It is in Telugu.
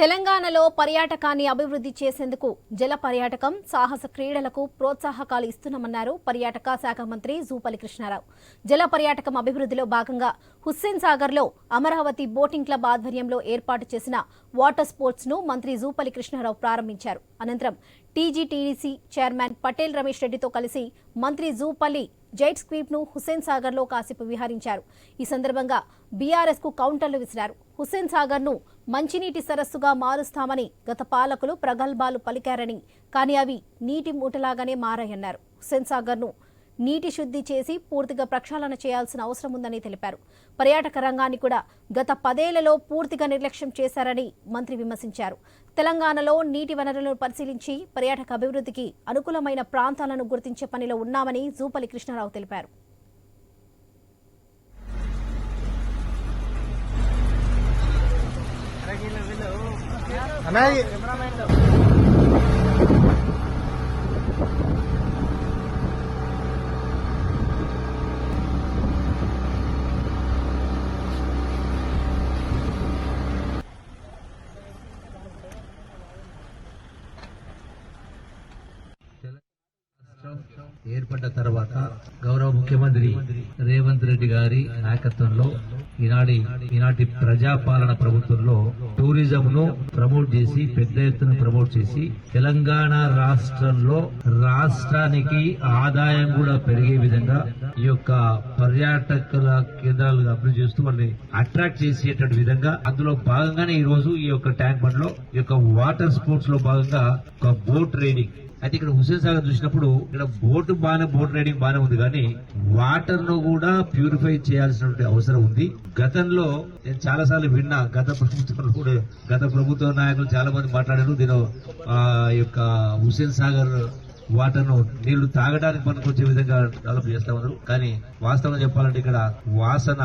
తెలంగాణలో పర్యాటకాన్ని అభివృద్ధి చేసేందుకు జల పర్యాటకం సాహస క్రీడలకు ప్రోత్సాహకాలు ఇస్తున్నామన్నారు పర్యాటక శాఖ మంత్రి జూపల్లి కృష్ణారావు. జల పర్యాటకం అభివృద్ధిలో భాగంగా హుస్సేన్ సాగర్లో అమరావతి బోటింగ్ క్లబ్ ఆధ్వర్యంలో ఏర్పాటు చేసిన వాటర్ స్పోర్ట్స్ను మంత్రి జూపల్లి కృష్ణారావు ప్రారంభించారు. అనంతరం టీజీటీడీసీ చైర్మన్ పటేల్ రమేష్ రెడ్డితో కలిసి మంత్రి జూపల్లి జైట్ స్క్వీప్ను హుస్సేన్ సాగర్లో కాసేపు విహరించారు. ఈ సందర్భంగా బీఆర్ఎస్కు కౌంటర్లు విసిరారు. హుస్సేన్ సాగర్ను మంచినీటి సరస్సుగా మారుస్తామని గత పాలకులు ప్రగల్భాలు పలికారని కానీ అవి నీటి మూటలాగానే మారాయన్నారు. సెన్సాగర్ను నీటి శుద్ధి చేసి పూర్తిగా ప్రక్షాళన చేయాల్సిన అవసరం ఉందని తెలిపారు. పర్యాటక రంగాన్ని కూడా గత పదేళ్ళలో పూర్తిగా నిర్లక్ష్యం చేశారని మంత్రి విమర్శించారు. తెలంగాణలో నీటి వనరులను పరిశీలించి పర్యాటక అభివృద్ధికి అనుకూలమైన ప్రాంతాలను గుర్తించే పనిలో ఉన్నామని జూపల్లి కృష్ణారావు తెలిపారు. ఏర్పడ్డ తర్వాత గౌరవ ముఖ్యమంత్రి రేవంత్ రెడ్డి గారి నాయకత్వంలో ఈనాటి ఈనాటి ప్రజాపాలన ప్రభుత్వంలో టూరిజం ను ప్రమోట్ చేసి పెద్ద ఎత్తున ప్రమోట్ చేసి తెలంగాణ రాష్ట్రంలో రాష్ట్రానికి ఆదాయం కూడా పెరిగే విధంగా ఈ యొక్క పర్యాటకుల కేంద్రాలు అభివృద్ధి చేస్తూ వాళ్ళని అట్రాక్ట్ చేసేటువంటి విధంగా అందులో భాగంగానే ఈ రోజు ఈ యొక్క ట్యాంక్ బండ్లో ఈ యొక్క వాటర్ స్పోర్ట్స్లో భాగంగా ఒక బోట్ రైడింగ్ అయితే ఇక్కడ హుసేన్ సాగర్ చూసినప్పుడు ఇక్కడ బోటు బాగానే బోట్ రైడింగ్ బాగానే ఉంది కానీ వాటర్ను కూడా ప్యూరిఫై చేయాల్సినటువంటి అవసరం ఉంది. గతంలో నేను చాలా సార్లు విన్నా గత ప్రభుత్వంలో ఇప్పుడు గత ప్రభుత్వ నాయకులు చాలా మంది మాట్లాడారు. దీని ఆ యొక్క హుసేన్ సాగర్ వాటర్ను నీళ్ళు తాగడానికి పనికొచ్చే విధంగా డెవలప్ చేస్తా ఉన్నారు. కానీ వాస్తవం చెప్పాలంటే ఇక్కడ వాసన